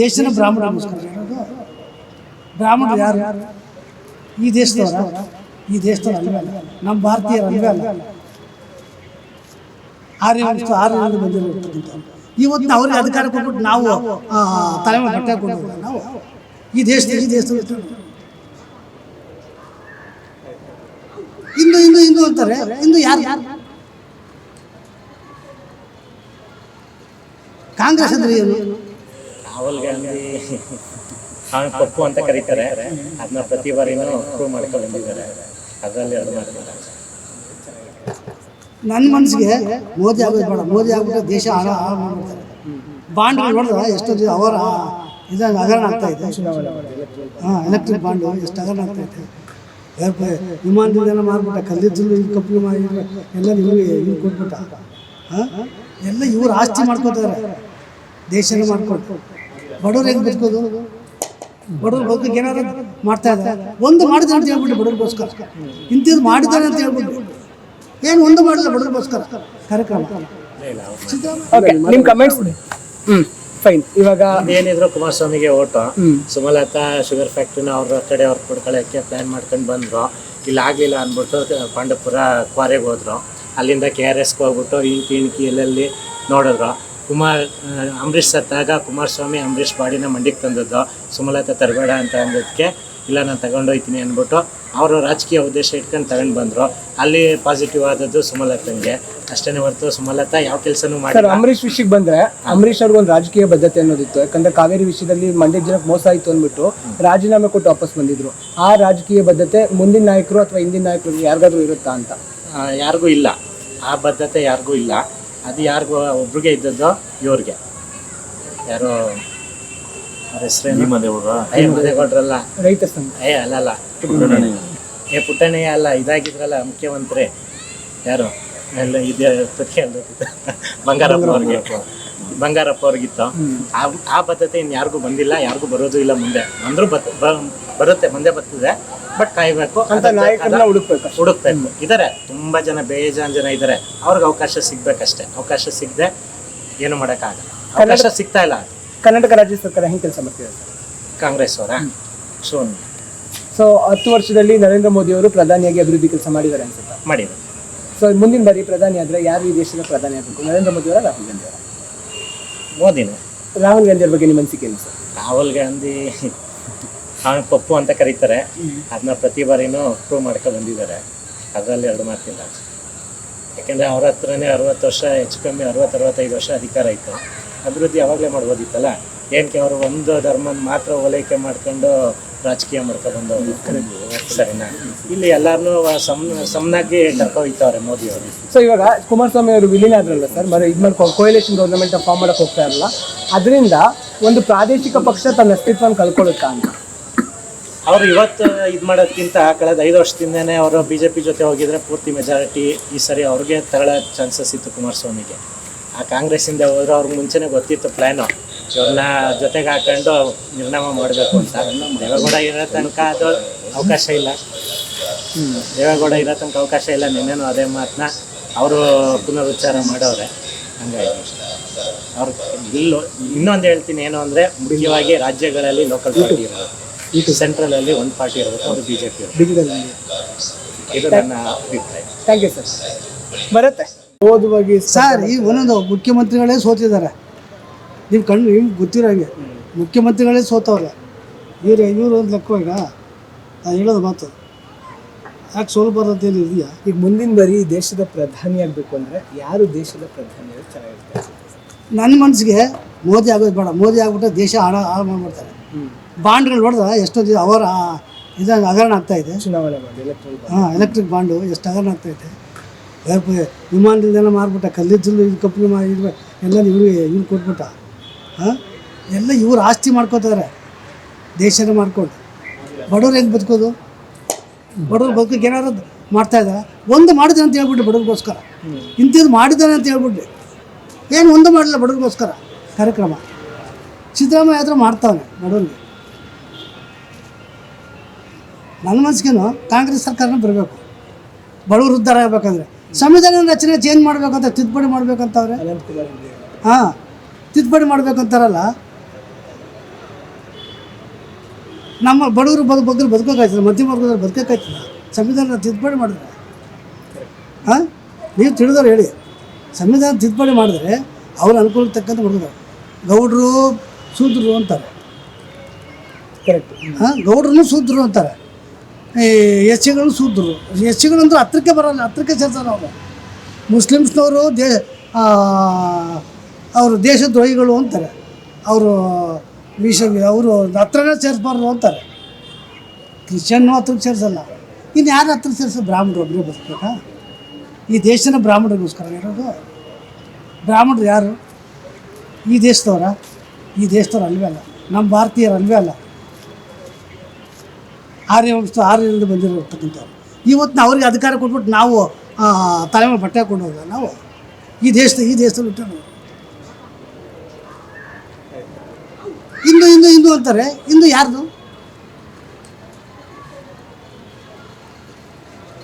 ದೇಶದ ಬ್ರಾಹ್ಮಣ ಇರೋದು ಬ್ರಾಹ್ಮಣರು. ಯಾರು? ಈ ದೇಶದವರ? ಈ ದೇಶದವ್ರು ಅಲ್ವೇ ಅಲ್ಲ. ನಮ್ಮ ಭಾರತೀಯರು ಅಲ್ವೇ ಅಲ್ಲ. ಆರ್ಯ ಆರು ಇವತ್ತು ಅವ್ರಿಗೆ ಅಧಿಕಾರ ಕೊಟ್ಬಿಟ್ಟು ನಾವು ತಲೆ ಬಟ್ಟೆ ಕೊಡ್ಬೋದು ನಾವು. ಈ ದೇಶದ ಈ ದೇಶದ ಇಂದು ಇಂದು ಇಂದು ಅಂತಾರೆ. ಇಂದು ಯಾರು ಯಾರು? ಕಾಂಗ್ರೆಸ್ ಅಂದ್ರೆ ಏನು? ರಾಹುಲ್ ಗಾಂಧಿ ಪಪ್ಪು ಅಂತ ಕರೀತಾರೆ. ಅದನ್ನ ಪ್ರತಿ ಬಾರಿನೂ ಪ್ರೂವ್ ಮಾಡ್ಕೊಂಡು ಬಂದಿದ್ದಾರೆ. ಅದರಲ್ಲಿ ಎರಡು ಮಾಡ್ತಾರೆ ನನ್ನ ಮನಸ್ಸಿಗೆ ಮೋದಿ ಆಗೋದು ಬೇಡ. ಮೋದಿ ಆಗ್ಬಿಟ್ಟು ದೇಶ ಬಾಂಡ್ಗಳು ನೋಡಿದ್ರೆ ಎಷ್ಟೊಂದು ಅವರ ಇದು ಹಗರಣ ಆಗ್ತಾ ಇದೆ. ಹಾಂ ಎಲೆಕ್ಟ್ರಿಕ್ ಬಾಂಡು ಎಷ್ಟು ಹಗರಣ ಆಗ್ತಾ ಇದೆ. ವಿಮಾನದಿಂದ ಎಲ್ಲ ಮಾರ್ಬಿಟ್ಟ ಕಲ್ಲಿದ್ದು ಇಲ್ಲಿ ಕಪ್ಪು ಮಾಡಿ ಎಲ್ಲ ನೀವು ಇವ್ರು ಕೊಟ್ಬಿಟ್ಟ. ಹಾಂ, ಎಲ್ಲ ಇವ್ರು ಆಸ್ತಿ ಮಾಡ್ಕೋತಾರೆ. ದೇಶನ ಮಾಡ್ಕೊಂಡು ಬಡವ್ರು ಹೆಂಗೆ ಬದುಕೋದು ಬಡವ್ರು ಬದುಕಕ್ಕೆ ಏನಾದ್ರು ಮಾಡ್ತಾ ಇದ್ದಾರೆ. ಒಂದು ಮಾಡಿದ್ರೆ ಅಂತ ಹೇಳ್ಬಿಟ್ಟು ಬಡವ್ರಿಗೋಸ್ಕರ. ಇಂಥದ್ದು ಮಾಡಿದ್ದಾರೆ ಅಂತ ಹೇಳ್ಬಿಟ್ಟು. ಏನು ಒಂದು ಮಾಡಿಲ್ಲ ಬಡವ್ರಿಗೋಸ್ಕರ? ಕಾರ್ಯಕ್ರಮ. ಸಿದ್ದರಾಮಯ್ಯ. ಓಕೆ ನಿಮ್ ಕಮೆಂಟ್ಸ್ ಹ್ಮ್ ಫೈನ್ ಇವಾಗ ಏನಿದ್ರು ಕುಮಾರಸ್ವಾಮಿಗೆ ಓಟ. ಸುಮಲತಾ ಶುಗರ್ ಫ್ಯಾಕ್ಟ್ರಿನ ಅವ್ರ ಕಡೆ ಅವ್ರು ಕೊಡ್ಕೊಳ್ಳೋಕ್ಕೆ ಪ್ಲ್ಯಾನ್ ಮಾಡ್ಕೊಂಡು ಬಂದರು. ಇಲ್ಲಿ ಆಗಲಿಲ್ಲ ಅಂದ್ಬಿಟ್ಟು ಪಾಂಡಪುರ ಕ್ವಾರೆಗೆ ಹೋದ್ರು. ಅಲ್ಲಿಂದ ಕೆ ಆರ್ ಎಸ್ಗೆ ಹೋಗ್ಬಿಟ್ಟು ಇಣಕಿ ಇಣಕಿ ಎಲ್ಲೆಲ್ಲಿ ನೋಡಿದ್ರು. ಕುಮಾರ್ ಅಂಬರೀಷ್ ಸತ್ತಾಗ ಕುಮಾರಸ್ವಾಮಿ ಅಂಬರೀಷ್ ಬಾಡಿನ ಮಂಡಿಗೆ ತಂದದ್ದು. ಸುಮಲತಾ ತರಬೇಡ ಅಂತ ಅಂದದಕ್ಕೆ ಇಲ್ಲ ನಾನು ತಗೊಂಡೋಗ್ತೀನಿ ಅಂದ್ಬಿಟ್ಟು ಅವರು ರಾಜಕೀಯ ಉದ್ದೇಶ ಇಟ್ಕೊಂಡು ತಗೊಂಡು ಬಂದರು. ಅಲ್ಲಿ ಪಾಸಿಟಿವ್ ಆದದ್ದು ಸುಮಲತಂಗೆ. ಅಷ್ಟೇ ಹೊರತು ಸುಮಲತಾ ಯಾವ ಕೆಲಸನೂ ಮಾಡಿ ಅಂಬರೀಷ್ ವಿಷಯಕ್ಕೆ ಬಂದ್ರೆ ಅಂಬರೀಷ್ ಅವ್ರಿಗೆ ಒಂದು ರಾಜಕೀಯ ಬದ್ಧತೆ ಅನ್ನೋದಿತ್ತು. ಯಾಕಂದ್ರೆ ಕಾವೇರಿ ವಿಷಯದಲ್ಲಿ ಮಂಡ್ಯ ಜನಕ್ಕೆ ಮೋಸ ಆಯ್ತು ಅಂದ್ಬಿಟ್ಟು ರಾಜೀನಾಮೆ ಕೊಟ್ಟು ವಾಪಸ್ ಬಂದಿದ್ರು. ಆ ರಾಜಕೀಯ ಬದ್ಧತೆ ಮುಂದಿನ ನಾಯಕರು ಅಥವಾ ಹಿಂದಿನ ನಾಯಕರು ಯಾರಿಗಾದ್ರೂ ಇರುತ್ತಾ ಅಂತ? ಯಾರಿಗೂ ಇಲ್ಲ. ಆ ಬದ್ಧತೆ ಯಾರಿಗೂ ಇಲ್ಲ. ಅದು ಯಾರಿಗೂ ಒಬ್ರಿಗೆ ಇದ್ದದ್ದು ಇವ್ರಿಗೆ. ಯಾರೋ ಅವ್ರ ಹೆಸರೇನು? ಅಯ್ಯ ಅಲ್ಲ ರೈತ ಸಂಘ. ಏ ಅಲ್ಲಲ್ಲ ಏ ಪುಟ್ಟಣ್ಣಯ್ಯ ಅಲ್ಲ ಇದಾಗಿದ್ರಲ್ಲ ಮುಖ್ಯಮಂತ್ರಿ. ಯಾರು? ಎಲ್ಲ ಇದೆ ಪ್ರತಿ ಬಂಗಾರಪ್ಪ ಅವ್ರಿಗೆ. ಬಂಗಾರಪ್ಪ ಅವ್ರಿಗಿತ್ತು. ಆ ಆ ಬದ್ಧತೆ ಇನ್ನು ಯಾರಿಗೂ ಬಂದಿಲ್ಲ ಯಾರಿಗೂ ಬರೋದು ಇಲ್ಲ ಮುಂದೆ. ಅಂದ್ರು ಬತ್ ಬ- ಬರುತ್ತೆ ಮುಂದೆ ಬರ್ತದೆ. ಬಟ್ ಕಾಯ್ಬೇಕು ಅಂತ ನಾಯಕರನ್ನ ಹುಡುಕ್ಬೇಕು ಹುಡುಕ್ಬೇಕು. ಇದಾರೆ ತುಂಬಾ ಜನ ಬೇಜಾನ್ ಜನ ಇದಾರೆ. ಅವ್ರಿಗೆ ಅವಕಾಶ ಸಿಗ್ಬೇಕಷ್ಟೇ. ಅವಕಾಶ ಸಿಗದೆ ಏನು ಮಾಡೋಕ್ಕಾಗಲ್ಲ. ಅವಕಾಶ ಸಿಗ್ತಾ ಇಲ್ಲ ಕರ್ನಾಟಕ ರಾಜ್ಯ ಸರ್ಕಾರ ಹೆಂಗ್ ಕೆಲಸ ಮಾಡ್ತಿದೆ ಕಾಂಗ್ರೆಸ್ ಅವರ? ಸೋನಿ ಸೊ ಹತ್ತು ವರ್ಷದಲ್ಲಿ ನರೇಂದ್ರ ಮೋದಿ ಅವರು ಪ್ರಧಾನಿಯಾಗಿ ಅಭಿವೃದ್ಧಿ ಕೆಲಸ ಮಾಡಿದ್ದಾರೆ ಅನ್ಸುತ್ತೆ? ಮಾಡಿದ್ರು ಸೊ ಮುಂದಿನ ಬಾರಿ ಪ್ರಧಾನಿ ಆದ್ರೆ ಯಾರು ಈ ದೇಶದ ಪ್ರಧಾನಿ ಆಗಬೇಕು? ನರೇಂದ್ರ ಮೋದಿ ಅವರ ರಾಹುಲ್ ಗಾಂಧಿ ಅವರ? ಮೋದಿನೇ? ರಾಹುಲ್ ಗಾಂಧಿ ಅವ್ರ ಬಗ್ಗೆ ನಿಮ್ಮ ಅನಿಸಿಕೆ ಏನು ಸರ್? ರಾಹುಲ್ ಗಾಂಧಿ ಅವನ ಪಪ್ಪು ಅಂತ ಕರೀತಾರೆ. ಅದನ್ನ ಪ್ರತಿ ಬಾರಿನೂ ಪ್ರೂವ್ ಮಾಡ್ಕೊಂಡು ಬಂದಿದ್ದಾರೆ. ಅದರಲ್ಲಿ ಎರಡು ಮಾತಿಲ್ಲ. ಯಾಕೆಂದರೆ ಅವ್ರ ಹತ್ರನೇ ಅರವತ್ತು ವರ್ಷ ಹೆಚ್ಚು ಕಮ್ಮಿ ಅರವತ್ತು ಅರವತ್ತೈದು ವರ್ಷ ಅಧಿಕಾರ ಇತ್ತು ಅಭಿವೃದ್ಧಿ ಯಾವಾಗಲೇ ಮಾಡ್ಬೋದಿತ್ತಲ್ಲ? ಏನಕ್ಕೆ ಅವರು ಒಂದು ಧರ್ಮನ ಮಾತ್ರ ಓಲೈಕೆ ಮಾಡ್ಕೊಂಡು ರಾಜಕೀಯ ಮಾಡ್ಕೊಂಡು ಬಂದವರು? ಸರಿನಾ? ಇಲ್ಲಿ ಎಲ್ಲರನ್ನೂ ಸಮ್ ಸಮನಾಗಿ ಕರ್ಕೊಯ್ತವ್ರೆ ಮೋದಿ ಅವರು. ಸೊ ಇವಾಗ ಕುಮಾರಸ್ವಾಮಿ ಅವರು ವಿಲೀನ ಆದ್ರಲ್ಲ ಸರ್ ಮರ ಇದು ಮಾಡ್ಕೊಂಡು ಕೋಯಲೇಷನ್ ಗೌರ್ಮೆಂಟ್ ಫಾರ್ಮ್ ಮಾಡಕ್ಕೆ ಹೋಗ್ತಾ ಇರಲ್ಲ. ಅದರಿಂದ ಒಂದು ಪ್ರಾದೇಶಿಕ ಪಕ್ಷ ತನ್ನ ಅಸ್ತಿತ್ವವನ್ನು ಕಳ್ಕೊಳ್ಳುತ್ತಾ ಅಂತ. ಅವರು ಇವತ್ತು ಇದು ಮಾಡೋದಕ್ಕಿಂತ ಕಳೆದ ಐದು ವರ್ಷದಿಂದನೇ ಅವರು ಬಿ ಜೆ ಪಿ ಜೊತೆ ಹೋಗಿದ್ರೆ ಪೂರ್ತಿ ಮೆಜಾರಿಟಿ ಈ ಸರಿ ಅವ್ರಿಗೆ ತಗೊಳ್ಳೋ ಚಾನ್ಸಸ್ ಇತ್ತು ಕುಮಾರಸ್ವಾಮಿಗೆ. ಆ ಕಾಂಗ್ರೆಸ್ಸಿಂದ ಹೋದ್ರೆ ಅವ್ರಿಗೆ ಮುಂಚೆನೇ ಗೊತ್ತಿತ್ತು ಪ್ಲ್ಯಾನು ಇವ್ರನ್ನ ಜೊತೆಗೆ ಹಾಕೊಂಡು ನಿರ್ಣಯ ಮಾಡಬೇಕು ಅಂತ. ದೇವೇಗೌಡ ಇರೋ ತನಕ ಅದು ಅವಕಾಶ ಇಲ್ಲ. ದೇವೇಗೌಡ ಇರೋ ತನಕ ಅವಕಾಶ ಇಲ್ಲ. ನಿನ್ನೇನು ಅದೇ ಮಾತನ್ನ ಅವರು ಪುನರುಚ್ಚಾರ ಮಾಡೋರೆ. ಹಂಗಾಗಿ ಅವ್ರು ಇಲ್ಲೋ ಇನ್ನೊಂದು ಹೇಳ್ತೀನಿ ಏನು ಅಂದರೆ ಮುಖ್ಯವಾಗಿ ರಾಜ್ಯಗಳಲ್ಲಿ ಲೋಕಲ್ ಪಾರ್ಟಿ ಇರೋದು ಸೆಂಟ್ರಲಲ್ಲಿ ಒಂದು ಪಾರ್ಟಿ ಇರಬೇಕು ಅದು ಬಿ ಜೆ ಪಿ ಡಿಜಿಟಲ್ ಇದು ನನ್ನ ಅಭಿಪ್ರಾಯ. ಥ್ಯಾಂಕ್ ಯು ಸರ್ ಬರುತ್ತೆ. ಓದುವಾಗಿ ಸರ್ ಈ ಒಂದೊಂದು ಮುಖ್ಯಮಂತ್ರಿಗಳೇ ಸೋತಿದ್ದಾರೆ. ನಿಮ್ಮ ಕಣ್ಣು ನಿಮ್ಗೆ ಗೊತ್ತಿರೋ ಹಾಗೆ. ಮುಖ್ಯಮಂತ್ರಿಗಳೇ ಸೋತವ್ರೆ. ಇವ್ರು ಇವರು ಒಂದು ಲೆಕ್ಕ ಈಗ ನಾನು ಹೇಳೋದು ಮಾತು. ಯಾಕೆ ಸೋಲ್ಬಾರ್ದು ಏನು ಇದೆಯಾ? ಈಗ ಮುಂದಿನ ಬಾರಿ ದೇಶದ ಪ್ರಧಾನಿ ಆಗಬೇಕು ಅಂದರೆ ಯಾರು ದೇಶದ ಪ್ರಧಾನಿ ಚೆನ್ನಾಗಿರ್ತಾರೆ ನನ್ನ ಮನಸ್ಸಿಗೆ ಮೋದಿ ಆಗೋದು ಬೇಡ. ಮೋದಿ ಆಗ್ಬಿಟ್ಟು ದೇಶ ಹಾಳ ಹಾಳು ಮಾಡ್ಬಿಡ್ತಾರೆ. ಬಾಂಡ್ಗಳು ನೋಡಿದ್ರೆ ಎಷ್ಟೊಂದು ಅವರ ಇದಾಗ ಹಗರಣ ಆಗ್ತಾಯಿದೆ ಇದೆ. ಚುನಾವಣೆ ಹಾಂ ಎಲೆಕ್ಟ್ರಿಕ್ ಬಾಂಡು ಎಷ್ಟು ಹಗರಣ ಆಗ್ತಾ ಇದೆ. ಏರ್ಪ ವಿಮಾನದಿಂದೆಲ್ಲ ಮಾರ್ಬಿಟ್ಟ ಕಲ್ಲಿದ್ದಲು ಇದು ಕಪ್ಪು ಇದು ಎಲ್ಲ ಇವರು ಇವ್ರು ಕೊಟ್ಬಿಟ್ಟ. ಹಾಂ? ಎಲ್ಲ ಇವ್ರು ಆಸ್ತಿ ಮಾಡ್ಕೋತಾರೆ. ದೇಶನ ಮಾಡ್ಕೊಂಡು. ಬಡವ್ರು ಹೆಂಗೆ ಬದುಕೋದು? ಬಡವ್ರು ಬದುಕೋಕೆ ಏನಾರು ಮಾಡ್ತಾ ಇದ್ದಾರೆ? ಒಂದು ಮಾಡಿದ್ರೆ ಅಂತ ಹೇಳ್ಬಿಟ್ಟು ಬಡವ್ರಿಗೋಸ್ಕರ. ಇಂಥದ್ದು ಮಾಡಿದ್ದಾರೆ ಅಂತ ಹೇಳ್ಬಿಟ್ಟು ಏನು ಒಂದು ಮಾಡಲಿಲ್ಲ ಬಡವ್ರಿಗೋಸ್ಕರ. ಕಾರ್ಯಕ್ರಮ. ಸಿದ್ದರಾಮಯ್ಯ ಆದರೂ ಮಾಡ್ತಾವನೆ ಬಡವ್ರಿಗೆ ನನ್ನ ಮನಸ್ಸಿಗೇನು ಕಾಂಗ್ರೆಸ್ ಸರ್ಕಾರನೇ ಬರಬೇಕು. ಬಡವರು ಉದ್ಧಾರ ಆಗಬೇಕಂದ್ರೆ. ಸಂವಿಧಾನ ರಚನೆ ಚೇಂಜ್ ಮಾಡಬೇಕಂತ ತಿದ್ದುಪಡಿ ಮಾಡ್ಬೇಕಂತವ್ರೆ. ಹಾಂ ತಿದ್ದುಪಡಿ ಮಾಡ್ಬೇಕಂತಾರಲ್ಲ. ನಮ್ಮ ಬಡವರು ಬದು ಬಗ್ಗೆ ಬದುಕೋಕಾಯ್ತದೆ ಮಧ್ಯಮ ವರ್ಗದಲ್ಲಿ ಬದುಕೋಕಾಯ್ತದ. ಸಂವಿಧಾನ ತಿದ್ದುಪಡಿ ಮಾಡಿದ್ರೆ. ಹಾಂ ನೀವು ತಿಳಿದವ್ರು ಹೇಳಿ. ಸಂವಿಧಾನ ತಿದ್ದುಪಡಿ ಮಾಡಿದ್ರೆ ಅವ್ರ ಅನುಕೂಲಕ್ಕೆ ತಕ್ಕಂತೆ ಮಾಡಿದ್ರು ಗೌಡರು ಸೂದ್ರರು ಅಂತಾರೆ. ಕರೆಕ್ಟ್ ಹಾಂ ಗೌಡ್ರು ಸೂದ್ರರು ಅಂತಾರೆ. ಈ ಎಸ್ ಸಿಗಳು ಅಂದ್ರೆ ಹತ್ರಕ್ಕೆ ಬರೋಲ್ಲ, ಹತ್ರಕ್ಕೆ ಸೇರ್ತಾರೆ ಅವರು. ಮುಸ್ಲಿಮ್ಸ್ನವರು ದೇ ಅವರು ದೇಶದ್ರೋಹಿಗಳು ಅಂತಾರೆ. ಅವರು ವಿಷ ಅವರು ಹತ್ರನೇ ಸೇರಿಸ್ಬಾರ್ದು ಅಂತಾರೆ. ಕ್ರಿಶ್ಚಿಯನ್ನು ಹತ್ರಕ್ಕೆ ಸೇರಿಸಲ್ಲ. ಇನ್ನು ಯಾರು ಹತ್ರ ಸೇರಿಸೋ? ಬ್ರಾಹ್ಮಣರು ಒಬ್ಬರೇ ಬದುಕಬೇಕಾ ಈ ದೇಶನ ಬ್ರಾಹ್ಮಣರಿಗೋಸ್ಕರ ಇರೋದು. ಬ್ರಾಹ್ಮಣರು ಯಾರು? ಈ ದೇಶದವರ? ಈ ದೇಶದವ್ರು ಅಲ್ವೇ ಅಲ್ಲ. ನಮ್ಮ ಭಾರತೀಯರು ಅಲ್ವೇ ಅಲ್ಲ. ಆರ್ಯ ವಂಶ ಆರ್ಯರಿಂದ ಬಂದಿರತಕ್ಕಂಥವ್ರು. ಇವತ್ತು ನಾವು ಅವ್ರಿಗೆ ಅಧಿಕಾರ ಕೊಟ್ಬಿಟ್ಟು ನಾವು ತಲೆ ಮೇಲೆ ಬಟ್ಟೆ ಹಾಕೊಂಡು ನಾವು. ಈ ದೇಶದ, ಈ ದೇಶದಲ್ಲಿ ಬಿಟ್ಟು ಇಂದು ಇಂದು ಹಿಂದೂ ಅಂತಾರೆ. ಇಂದು ಯಾರ್ದು?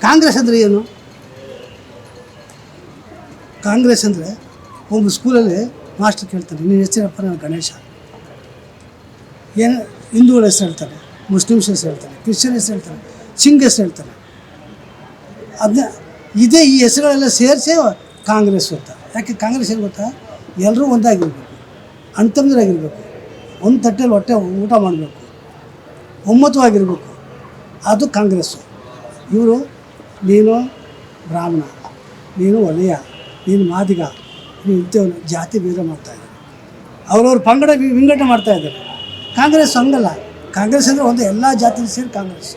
ಕಾಂಗ್ರೆಸ್ ಅಂದರೆ ಏನು? ಕಾಂಗ್ರೆಸ್ ಅಂದರೆ ಒಂದು ಸ್ಕೂಲಲ್ಲಿ ಮಾಸ್ಟರ್ ಕೇಳ್ತಾರೆ. ನೀನು ಹೆಸರಪ್ಪ ನಾನು ಗಣೇಶ. ಏನು, ಹಿಂದೂಗಳ ಹೆಸರು ಹೇಳ್ತಾರೆ. ಮುಸ್ಲಿಮ್ಸ್ ಹೇಳ್ತಾರೆ, ಕ್ರಿಶ್ಚಿಯನ್ಸ್ ಹೇಳ್ತಾರೆ ಸಿಂಗ್ ಹೆಸರು ಹೇಳ್ತಾರೆ. ಅದನ್ನ ಇದೇ ಈ ಹೆಸರುಗಳೆಲ್ಲ ಸೇರಿಸೇ ಕಾಂಗ್ರೆಸ್ ಅಂತ ಯಾಕೆ ಕಾಂಗ್ರೆಸ್ ಏನು ಗೊತ್ತಾ? ಎಲ್ಲರೂ ಒಂದಾಗಿರ್ಬೇಕು ಅಣ್ತಮ್ಮದಿರಾಗಿರ್ಬೇಕು ಒಂದು ತಟ್ಟೆಯಲ್ಲಿ ಹೊಟ್ಟೆ ಊಟ ಮಾಡಬೇಕು, ಒಮ್ಮತವಾಗಿರಬೇಕು, ಅದು ಕಾಂಗ್ರೆಸ್ಸು ಇವರು, ನೀನು ಬ್ರಾಹ್ಮಣ, ನೀನು ಒಲೆಯ, ನೀನು ಮಾದಿಗ, ನೀನು ಇಂಥವನು, ಜಾತಿ ಭೇದ ಮಾಡ್ತಾಯಿದ್ದಾರೆ ಅವ್ರವ್ರ ಪಂಗಡ ವಿಂಗಡಣೆ ಮಾಡ್ತಾ ಇದ್ದಾರೆ. ಕಾಂಗ್ರೆಸ್ ಹಂಗಲ್ಲ. ಕಾಂಗ್ರೆಸ್ ಅಂದರೆ ಒಂದು ಎಲ್ಲ ಜಾತಿ ಸೇರಿ ಕಾಂಗ್ರೆಸ್.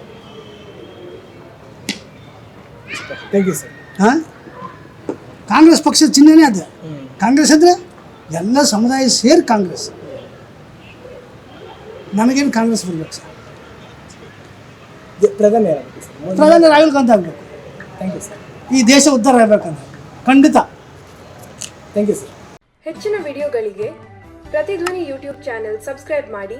ಥ್ಯಾಂಕ್ ಯು ಸರ್ ಹಾಂ? ಕಾಂಗ್ರೆಸ್ ಪಕ್ಷದ ಚಿಹ್ನೆನೇ ಅದು. ಕಾಂಗ್ರೆಸ್ ಅಂದರೆ ಎಲ್ಲ ಸಮುದಾಯ ಸೇರಿ ಕಾಂಗ್ರೆಸ್. ನನಗೇನು ಕಾಂಗ್ರೆಸ್ ಬರ್ಬೇಕು ಸರ್ ಪ್ರಧಾನಿ ಯಾರಾಗಬೇಕು ಪ್ರಧಾನಿ ರಾಹುಲ್ ಗಾಂಧಿ ಆಗಬೇಕು. ಥ್ಯಾಂಕ್ ಯು ಸರ್ ಈ ದೇಶ ಉದ್ಧಾರ ಆಗಬೇಕಂದ್ರೆ ಖಂಡಿತ. ಥ್ಯಾಂಕ್ ಯು ಸರ್ ಹೆಚ್ಚಿನ ವಿಡಿಯೋಗಳಿಗೆ ಪ್ರತಿಧ್ವನಿ ಯೂಟ್ಯೂಬ್ ಚಾನೆಲ್ ಸಬ್ಸ್ಕ್ರೈಬ್ ಮಾಡಿ.